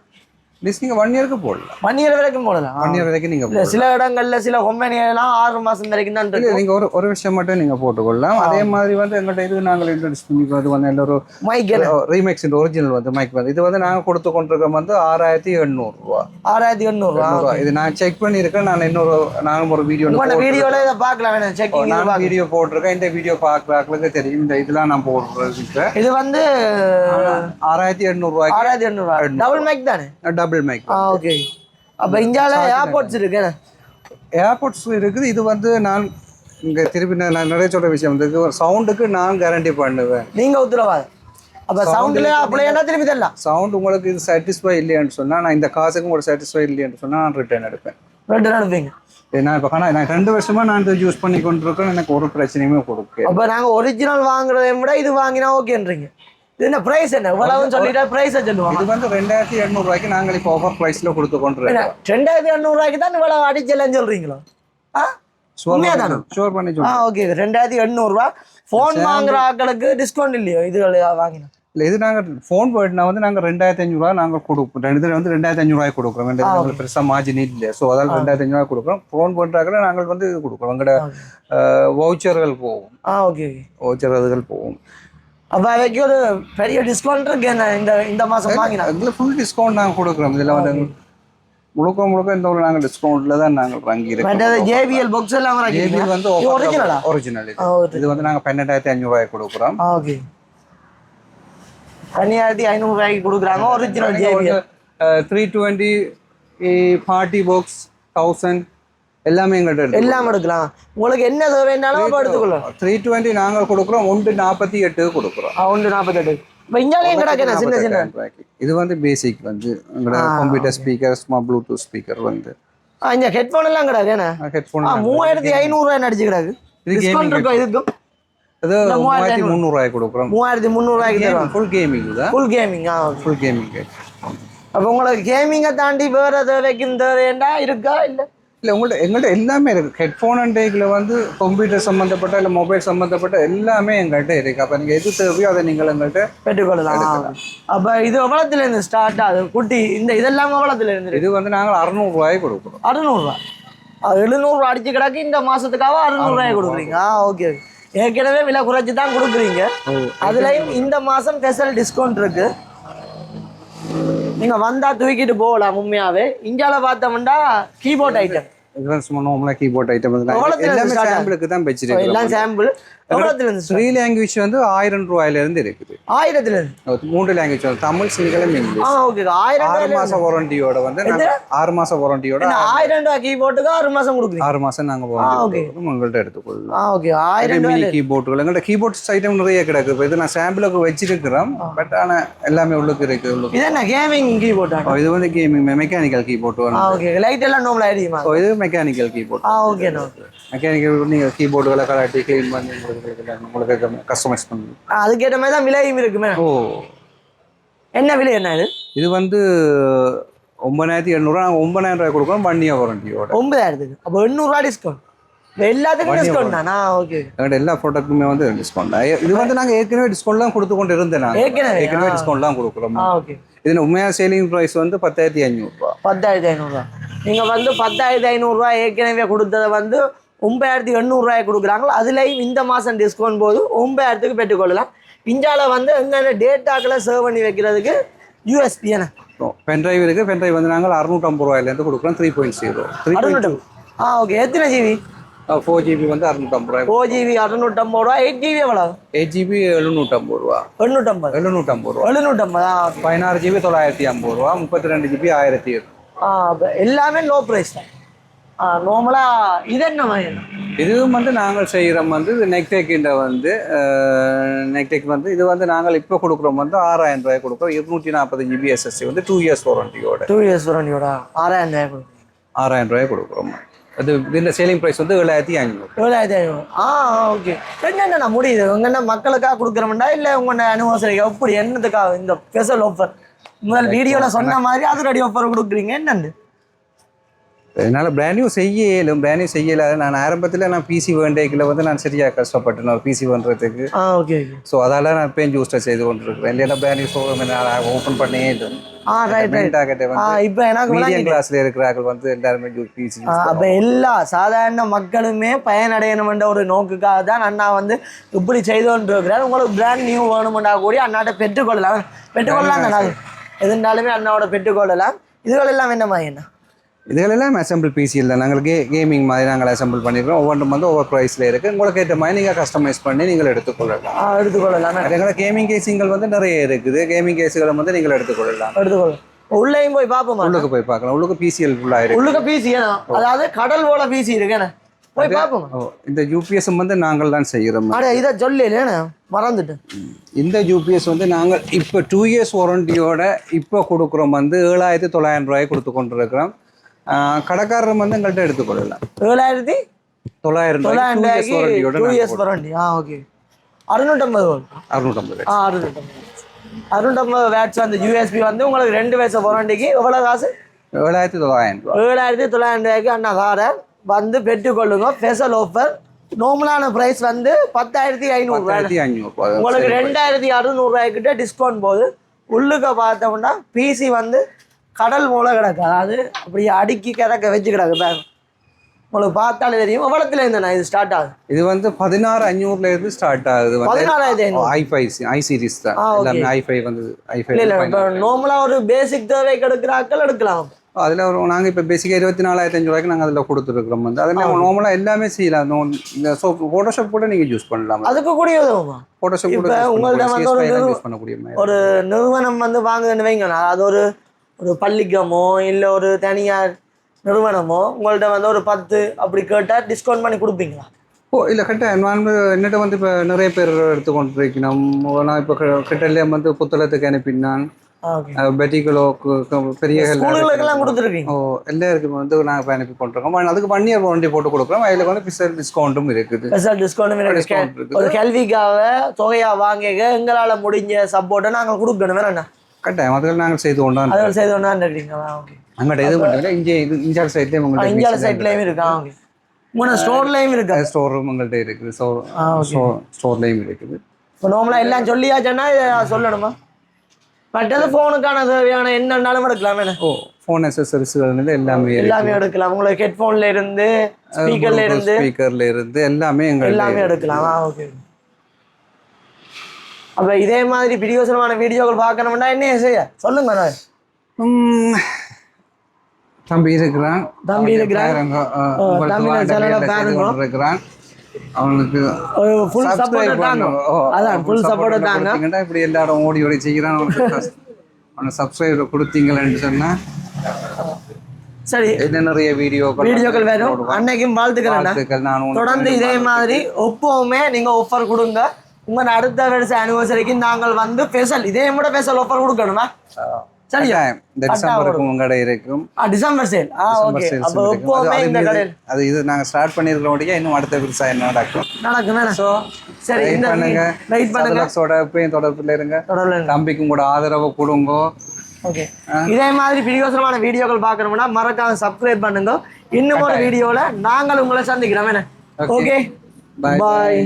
லீஸ் நீங்கள் ஒன் இயருக்கு போடலாம். ஒன் இயர் வரைக்கும் போடலாம். ஒன் இயர் வரைக்கும் நீங்கள் சில இடங்கள்ல சில கம்பெனி எல்லாம் ஆறு மாசம் வரைக்கும் தான் இல்லை நீங்கள் ஒரு ஒரு விஷயம் மட்டும் நீங்கள் போட்டுக்கொள்ளலாம். அதே மாதிரி வந்து எங்கள்கிட்ட இது நாங்கள் இன்ட்ரடியூஸ் பண்ணிக்கிறது வந்து எல்லா ஒரு மைக் ரீமேக்ஸ் ஒரிஜினல் வந்து மைக் வந்து. இது வந்து நாங்கள் கொடுத்து கொண்டிருக்கோம் வந்து ஆறாயிரத்தி எண்ணூறுரூவா ஆறாயிரத்தி எண்ணூறுவா? இது நான் செக் பண்ணியிருக்கேன். நான் இன்னொரு நானும் ஒரு வீடியோ வீடியோல இதை பார்க்கலாம். வேணும் செக்கிங் நான் வீடியோ போட்டிருக்கேன். இந்த வீடியோ பார்க்குறாங்களுக்கு தெரியும். இந்த இதெல்லாம் நான் போடுறதுக்கு. இது வந்து ஆறாயிரத்தி எண்ணூறுரூவாய்க்கு ஆறாயிரத்தி எண்ணூறுவா. டபுள் மைக் தானே? டபுள் மைக் ஓகே அப்ப இந்தியால ஏர்போர்ட்ஸ் இருக்கு என்ன? ஏர்போர்ட்ஸ் இருக்குது. இது வந்து நான் இங்கே திருப்பி நான் நிறைய சொல்கிற விஷயம் வந்து சவுண்டுக்கு நான் கேரண்டி பண்ணுவேன். நீங்க உத்தரவாதம் அப்ப சவுண்ட்ல அப்படியே திருப்பி தரலாம். சவுண்ட் உங்களுக்கு இது சாட்டிஸ்ஃபை இல்லையான்னு சொன்னால் நான் இந்த காசுக்கு உங்களுக்கு சாட்டிஸ்ஃபை இல்லையான்னு சொன்னால் நான் ரிட்டர்ன் எடுப்பேன். ரெண்டு அனுப்புவீங்க நான் இப்போ ஆனால் நான் ரெண்டு வருஷமா நான் இதை யூஸ் பண்ணி கொண்டிருக்கேன் எனக்கு ஒரு பிரச்சனையுமே கொடுக்க அப்ப நாங்க ஒரிஜினல் வாங்குறதை விட இது வாங்கினா ஓகேன்றீங்க என்ன பிரைஸ் என்ன? இவ்வளவுன்னு சொல்லிட்டா பிரைஸ் சொல்லுவாங்க இது வந்து ரெண்டாயிரத்தி எண்ணூறுவாய்க்கு நாங்கள் இப்போ ஆஃபர் ப்ரைஸில் கொடுத்து கொண்டிருக்கோம் ரெண்டாயிரத்தி எண்ணூறு ரூபாய்க்கு தான் இவ்வளவு அடிச்சலன்னு சொல்றீங்களோ? ஆ? ஷோர் பண்ணி ஆ ஓகே ரெண்டாயிரத்தி எண்ணூறுரூவா ஃபோன் வாங்குற ஆட்களுக்கு டிஸ்கவுண்ட் இல்லையோ? இது வாங்கினா? இல்லை இது நாங்கள் ஃபோன் போயிட்டுனா வந்து நாங்கள் ரெண்டாயிரத்தி அஞ்சூறுவா நாங்கள் கொடுப்போம். ரெண்டு வந்து ரெண்டாயிரத்தி அஞ்சூறுவாய் கொடுக்குறோம். ரெண்டு பெருசாக மார்ஜின் இல்லை. ஸோ அதால் ரெண்டாயிரத்தி அஞ்சூறுவா கொடுக்குறோம். ஃபோன் பண்ணுறாக்கில் நாங்கள் வந்து இது கொடுக்குறோம். எங்களோட வவுச்சர்கள் போகும். ஆ ஓகே ஓகே வவுச்சர் அதுகள் போகும். அப்ப அவைக்கு ஒரு பெரிய டிஸ்கவுண்ட் இருக்கு என்ன? இந்த இந்த மாசம் வாங்கினா. அதில் ஃபுல் டிஸ்கவுண்ட் நாங்கள் கொடுக்குறோம். இதில் வந்து முழுக்க முழுக்க இந்த ஒரு நாங்கள் டிஸ்கவுண்ட்டில் தான் நாங்கள் வாங்கி இருக்கோம் ஜேபிஎல் பாக்ஸ் எல்லாம் வாங்கிருக்கீங்க வந்து? ஒரிஜினல் ஆ? இது. வந்து நாங்கள் பன்னெண்டாயிரத்தி அஞ்சூறுவாய் கொடுக்குறோம். ஓகே பன்னியாயிரத்தி ஐநூறு ரூபாய்க்கு கொடுக்குறாங்க original JBL three twenty party box thousand எல்லாமே எங்கள்கிட்ட எல்லாம் எடுக்கலாம். உங்களுக்கு என்ன அப்ப எடுத்துக்கலாம் த்ரீ டுவெண்ட்டி நாங்கள் கொடுக்குறோம் ஒன்று நாற்பத்தி எட்டு கொடுக்குறோம். ஒன்று நாற்பத்தெட்டு இப்போ இந்தியாலையும் கிடக்கு சின்ன சின்ன? இது வந்து பேசிக் வந்து எங்களோட கம்ப்யூட்டர் ஸ்பீக்கர் ஸ்மா ப்ளூடூத் ஸ்பீக்கர் வந்து. இந்த ஹெட்ஃபோன் எல்லாம் கிடக்கு என்ன? ஹெட்ஃபோன் மூவாயிரத்தி ஐநூறுரூவா நடிச்சு கிடக்கு டிஸ்கவுண்ட் இருக்கும் இதுக்கும்? அது மூவாயிரத்தி முந்நூறுவாய் கொடுக்குறோம். மூவாயிரத்தி முந்நூறுவாய்க்கு தருவாங்க. ஃபுல் கேமிங் தான் ஃபுல் கேமிங் ஆ ஃபுல் கேமிங் அப்போ உங்களுக்கு கேமிங்கை தாண்டி வேற தேவைக்கும் தேவைண்டா இருக்கா? இல்லை. இல்லை உங்கள்ட்ட எங்கள்கிட்ட எல்லாமே இருக்குது ஹெட்ஃபோன் அண்ட் டேக்கில் வந்து கம்ப்யூட்டர் சம்மந்தப்பட்ட இல்லை மொபைல் சம்மந்தப்பட்ட எல்லாமே எங்கள்கிட்ட இருக்குது அப்போ நீங்கள் எது தேவையோ அதை நீங்கள் எங்கள்கிட்ட பெற்றுக்கொள்ளலாம். அப்போ இது எவ்வளோத்துல இருந்து ஸ்டார்ட் ஆகுது? குட்டி இந்த இதெல்லாம் எவ்வளோத்துல இருந்து இது வந்து நாங்கள் அறநூறுவாய் கொடுக்குறோம். அறுநூறுவா? எழுநூறுவா அடிச்சு கிடக்கு இந்த மாசத்துக்காக அறுநூறுவாய் கொடுக்குறீங்க. ஆ ஓகே ஏற்கனவே விலை குறைச்சி தான் கொடுக்குறீங்க அதுலயும் இந்த மாசம் ஸ்பெஷல் டிஸ்கவுண்ட் இருக்கு. நீங்க வந்தா தூக்கிட்டு போகலாம் உண்மையாவே. இந்தியால பார்த்தோம்னா கீபோர்ட் ஐட்டம் நார்மலாக கீபோர்ட் ஐட்டம் எல்லாமே? சாம்பிளுக்கு தான் வச்சிருக்கோம் எல்லாம் சாம்பிள் இருந்து? த்ரீ லாங்குவேஜ் வந்து ஆயிரம் ரூபாயிலிருந்து இருக்குது. ஆயிரத்துல இருந்து மூன்று லாங்குவேஜ் வந்து தமிழ் சிங்களம் இங்கிலீஷ். ஓகே ஆயிரம் ஆறு ரூபாயில மாசம் வாரண்டியோட வந்து ஆறு மாசம் வாரண்டியோட ஆயிரம் ரூபாய் கீபோர்டுக்கு ஆறு மாசம் கொடுக்குறீங்க? ஆறு மாசம் நாங்க. வாரண்டி உங்கள்கிட்ட எடுத்துக்கொள்ளலாம் ஓகே ஆயிரம் மினி கீபோர்டுகள் எங்கள்கிட்ட கீபோர்ட்ஸ் ஐட்டம் நிறைய கிடக்கு. இது நான் சாம்பிளுக்கு வச்சிருக்கிறோம். பட் ஆனா எல்லாமே உள்ளுக்கு இருக்கு உள்ளுக்கு இது என்ன கேமிங் கீபோர்ட் இது வந்து gaming mechanical keyboard okay light எல்லாம் எரியுமா? ஓ, இது மெக்கானிக்கல் கீபோர்ட் ஆ ஓகேண்ணா மெக்கானிக்கல் நீங்கள் கீபோர்டுகளை கலாட்டி க்ளீன் பண்ணி உங்களுக்கு உங்களுக்கு கஸ்டமைஸ் பண்ணி அதுக்கேற்ற மாதிரி தான் விலையும் இருக்குமே. ஓ. என்ன விலை என்ன இது? இது வந்து ஒன்பதாயிரத்தி எண்ணூறுவா நாங்கள் ஒன்பதாயிரம் ரூபாய் கொடுக்குறோம் ஒன் இயர் வாரண்டியோட ஒன்பதாயிரத்துக்கு? அப்போ எண்ணூறுரூவா டிஸ்கவுண்ட் எல்லாத்துக்கும் டிஸ்கவுண்ட் தானா? ஓகே எங்கள்கிட்ட எல்லா ப்ராடக்ட்டுமே வந்து டிஸ்கவுண்ட் இது வந்து நாங்கள் ஏற்கனவே டிஸ்கவுண்ட்லாம் கொடுத்து கொண்டு இருந்தேன் நாங்கள் ஏற்கனவே, ஏற்கனவே. டிஸ்கவுண்ட்லாம் கொடுக்குறோம். ஓகே இதில் உண்மையாக சேலிங் ப்ரைஸ் வந்து பத்தாயிரத்தி ஐநூறுரூவா பத்தாயிரத்தி ஐநூறுரூவா நீங்கள் வந்து பத்தாயிரத்தி ஐநூறுரூவா ஏற்கனவே கொடுத்ததை வந்து ஒன்பதாயிரத்தி எண்ணூறுரூவாய் கொடுக்குறாங்களோ அதுலேயும் இந்த மாதம் டிஸ்கவுண்ட் போது ஒன்பதாயிரத்துக்கு பெற்றுக்கொள்ளலாம். இந்தியாவில் வந்து எங்கெந்த டேட்டாக்களை சேவ் பண்ணி வைக்கிறதுக்கு யூஎஸ்பி என்ன? பென்ட்ரைவ் இருக்குது பென்ட்ரைவ் வந்து நாங்கள் அறுநூற்றம்பது ரூபாயிலேருந்து கொடுக்குறோம் த்ரீ பாயிண்ட் ஜீரோ த்ரீ ஆ ஓகே எத்தனை ஜிபி ஃபோர் ஜிபி வந்து அறுநூற்றம்பது ரூபாய். ஃபோர் ஜிபி அறுநூற்றம்பது ரூபா எயிட் ஜிபி எவ்வளோ எயிட் ஜிபி எழுநூற்றம்பது ரூபா. எண்ணூற்றம்பது எழுநூற்றம்பது ரூபா. எழுநூற்றம்பது? பதினாறு ஜிபி தொள்ளாயிரத்தி ஐம்பது ரூபா முப்பத்தி ரெண்டு ஜிபி ஆயிரத்தி அப்ப எல்லாமே லோ ப்ரைஸ் தான். நார்மலாக இது என்ன மாதிரி? இதுவும் வந்து நாங்கள் செய்கிறோம் வந்து நெக்டெக்கின்ற வந்து நெக்டெக் வந்து இது வந்து நாங்கள் இப்போ கொடுக்குறோம் வந்து ஆறாயிரம் ரூபாய் கொடுக்குறோம். இருநூற்றி நாற்பது ஜிபி எஸ்எஸ்சி வந்து டூ இயர்ஸ் வாரண்டியோட டூ இயர்ஸ் வரண்டியோட ஆறாயிரம் ரூபாய் கொடுக்கும் ஆறாயிரம் ரூபாய் கொடுக்குறோம். அது இந்த சேலிங் ப்ரைஸ் வந்து ஏழாயிரத்தி ஐநூறு. ஏழாயிரத்தி ஐநூறு. ஆ ஓகே என்னென்ன முடியுது? உங்க என்ன மக்களுக்காக கொடுக்குறோம்டா? இல்லை உங்க அனிவர்சரிக்கு எப்படி என்னதுக்காக இந்த ஸ்பெஷல் ஆஃபர் முதல் வீடியோவில் சொன்ன மாதிரி அதிரடி ஆஃபர் கொடுக்குறீங்க. என்னண்டு என்னால் பிராண்ட் நியூ செய்ய இயலும் பிராண்ட் நியூ செய்யல நான் ஆரம்பத்தில் நான் பிசி வேண்டேக்கில் வந்து நான் சரியாக கஷ்டப்பட்டேன் ஒரு பிசி பண்ணுறதுக்கு ஆ ஓகே ஸோ அதால நான் பேன் ஜூஸ்டர் செய்து கொண்டிருக்கிறேன். இல்லைன்னா பிராண்ட் நியூ ஷோரூம் நான் ஓப்பன் பண்ணே இல்லை. ஆ ரைட் ரைட் இப்போ எனக்கு மீடியம். கிளாஸ்ல இருக்கிறார்கள் வந்து எல்லாருமே பிசி அப்ப எல்லா சாதாரண மக்களுமே பயனடையணுமென்ற ஒரு நோக்குக்காக தான் அண்ணா வந்து இப்படி செய்து கொண்டிருக்கிறார். உங்களுக்கு பிராண்ட் நியூ வேணுமெண்டா கூடி அண்ணாட்ட பெற்றுக்கொள்ளலாம். பெற்றுக்கொள்ளலாம் தானே அது எதுனாலுமே அண்ணாவோட பெற்றுக்கொள்ளலாம். இதுகள் எல்லாம் என்ன மாதிரி என்ன இதுகளெல்லாம் அசம்பிள் பிசியில் தான். நாங்கள் கே கேமிங் மாதிரி நாங்கள் அசம்பிள் பண்ணியிருக்கோம் ஒவ்வொன்றும் வந்து ஒவ்வொரு ப்ரைஸில் இருக்குது உங்களுக்கு ஏற்ற மாதிரி நீங்கள் கஸ்டமைஸ் பண்ணி நீங்கள் எடுத்துக்கொள்ளலாம். எடுத்துக்கொள்ளலாம். எங்களை கேமிங் கேசிங்கள் வந்து நிறைய இருக்குது. கேமிங் கேஸுகளை வந்து நீங்கள் எடுத்துக்கொள்ளலாம். எடுத்துக்கொள்ளலாம். உள்ளேயும் போய் பார்ப்போமா? உள்ளுக்கு போய் பார்க்கலாம். உள்ளுக்கு பிசிஎல் ஃபுல்லாக இருக்கு. உள்ளுக்க பீசி அதாவது கடல் போல பீசி இருக்கேண்ணே போய் பார்ப்போமா? இந்த யூபிஎஸ் வந்து நாங்கள் தான் செய்கிறோம். அட இதை சொல்லலேண்ணே மறந்துட்டேன் இந்த யூபிஎஸ் வந்து நாங்கள் இப்போ டூ இயர்ஸ் வாரண்டியோட இப்போ கொடுக்குறோம். வந்து ஏழாயிரத்தி தொள்ளாயிரம் ரூபாய் கொடுத்து கொண்டிருக்கிறோம். ஆஹ் கடைக்காரர் வந்து எங்கள்கிட்ட எடுத்துக்கொள்ளலாம் ஏழாயிரத்தி தொள்ளாயிரம் தொள்ளாயிரம் ஆ ஓகே அறுநூற்றம்பது அறுநூற்றம்பது ஆ அறுநூற்றம்பது அறுநூற்றம்பது வேட்ஸ் அந்த யூஎஸ்பி வந்து உங்களுக்கு ரெண்டு வயசு வாரண்டிக்கு எவ்வளோ காசு? ஏழாயிரத்தி தொள்ளாயிரம் ஏழாயிரத்தி தொள்ளாயிரம் ரூபாய்க்கு அண்ணா காரர் வந்து பெற்றுக்கொள்ளுங்க. ஸ்பெஷல் ஆஃபர் நார்மலான ப்ரைஸ் வந்து பத்தாயிரத்தி ஐநூறுரூவா பத்தாயிரத்தி ஐநூறு உங்களுக்கு ரெண்டாயிரத்தி அறுநூறுவாய்க்கிட்ட டிஸ்கவுண்ட் போகுது. உள்ளுக்க பார்த்தோம்னா பிசி வந்து கடல் மூல கிடக்கு. அதாவது அப்படி அடுக்கி கிடக்க வச்சு கிடக்கு பேக் உங்களுக்கு பார்த்தாலே தெரியும். எவ்வளோத்துல இருந்தேண்ணா இது ஸ்டார்ட் ஆகுது. இது வந்து பதினாறு அஞ்சூறுல இருந்து ஸ்டார்ட் ஆகுது. வந்து பதினாலாயிரத்தி ஐநூறு. ஐ சீரிஸ் தான். எல்லாமே ஐ ஃபைவ் வந்து ஐ இல்லை இப்போ நார்மலாக ஒரு பேசிக் தேவைக்கு எடுக்கிறாக்கள் எடுக்கலாம். அதில் ஒரு நாங்கள் இப்போ பேசிக்காக இருபத்தி நாலாயிரத்தி அஞ்சு ரூபாய்க்கு நாங்கள் அதில் கொடுத்துருக்குறோம். வந்து அதில் நார்மலாக எல்லாமே செய்யலாம். நோ- இந்த சோ ஃபோட்டோஷாப் கூட நீங்கள் யூஸ் பண்ணலாம். அதுக்கு உதவுமா? ஃபோட்டோஷாப் கூட உங்கள்ட்ட வந்து ஒரு யூஸ் பண்ணக்கூடிய ஒரு நிறுவனம் வந்து வாங்குதுன்னு வைங்க அது ஒரு ஒரு பள்ளிக்கமோ இல்லை ஒரு தனியார் நிறுவனமோ உங்கள்ட்ட வந்து ஒரு பத்து அப்படி கேட்டால் டிஸ்கவுண்ட் பண்ணி கொடுப்பீங்களா? ஓ இல்லை கரெக்டாக நான் என்னட்ட வந்து இப்போ நிறைய பேர் எடுத்துக்கொண்டு இருக்கணும் நான் இப்போ கிட்டலே வந்து புத்தகத்துக்கு அனுப்பினான். ஓகே. பெட்டிகளோ பெரிய கொடுத்துருக்கீங்க? ஓ எல்லாருக்கும் வந்து நாங்கள் அனுப்பி கொண்டிருக்கோம் அதுக்கு இயர் வாரண்டி போட்டு கொடுக்குறோம். அதில் வந்து பிசர் டிஸ்கவுண்ட்டும் இருக்குது. ஸ்பெஷல் டிஸ்கவுண்ட் Discount இருக்குது. ஒரு கல்விக்காக தொகையா வாங்க எங்களால் முடிஞ்ச சப்போர்ட்டை நாங்கள் கொடுக்கணும். வேணா கட்டாயம் அதுகள் நாங்கள் செய்து கொண்டான் அதில் செய்து இருக்கீங்களா ஓகே. அங்கிட்ட இது மட்டும் இல்லை இங்கே இது இஞ்சால் சைட்லேயும் இந்தியாவில் உங்கள்கிட்ட சைட்லேயும் இருக்கா? ஓகே. உங்களோட ஸ்டோர்லேயும் இருக்கா? ஸ்டோர் ரூம் உங்கள்கிட்ட இருக்குது. ஸோ ஆ ஓகே. ஸ்டோர்லேயும் இருக்குது. இப்போ நார்மலாக எல்லாம் சொல்லியாச்சுன்னா சொல்லணுமா? மற்றது ஃபோனுக்கான தேவையான என்னன்னாலும் எடுக்கலாம் வேணா ஓ ஃபோன் அசசரிஸ்கள் எல்லாமே எல்லாமே எடுக்கலாம். உங்களுக்கு ஹெட்ஃபோன்ல இருந்து ஸ்பீக்கர்ல இருந்து. ஸ்பீக்கர்ல இருந்து எல்லாமே எல்லாமே எடுக்கலாம். ஓகே. அப்ப இதே மாதிரி பிரியோசனமான வீடியோக்கள் பார்க்கணும்னா என்ன செய்ய? சொல்லுங்க நான் தம்பி இருக்கிறான். தம்பி இருக்கிறான். கொண்டிருக்கிறான். அவனுக்கு ஃபுல் சப்போர்ட் தாங்க. அதான் ஃபுல் தாங்க. இப்படி எல்லாரும் ஓடி ஓடி செய்கிறான். அவனுக்கு கஷ்டம். அவனை சப்ஸ்கிரைப் கொடுத்தீங்களேன்னு சொன்னா சரி. நிறைய வீடியோக்கள் வீடியோக்கள் வேணும். அன்னைக்கும் வாழ்த்துக்கள் நான் உங்களுக்கு தொடர்ந்து இதே மாதிரி எப்பவுமே நீங்க ஆஃபர் கொடுங்க. உங்க அடுத்த வருஷம் அனிவர்சரிக்கு நாங்கள் வந்து ஸ்பெஷல் இதே கூட ஸ்பெஷல் ஆஃபர் கொடுக்கணுமா? சரியா. இந்த டிசம்பருக்கும் உங்க கடை இருக்கும். டிசம்பர் சேல் ஆ ஓகே அப்போ எப்பவுமே இந்த கடையில். அது இது நாங்க ஸ்டார்ட் பண்ணிருக்கிறோம் இன்னும் அடுத்த பெருசா என்ன நடக்கும்? நடக்கும் சரி இந்த பண்ணுங்க. வெயிட் பண்ணுங்க. எப்பயும் தொடர்புல இருங்க. தம்பிக்கும் கூட ஆதரவு கொடுங்க. ஓகே இதே மாதிரி பிரியோசனமான வீடியோக்கள் பார்க்கணும்னா மறக்காம சப்ஸ்கிரைப் பண்ணுங்க. இன்னும் ஒரு வீடியோல நாங்கள் உங்களை சந்திக்கிறோம் என்ன. Okay bye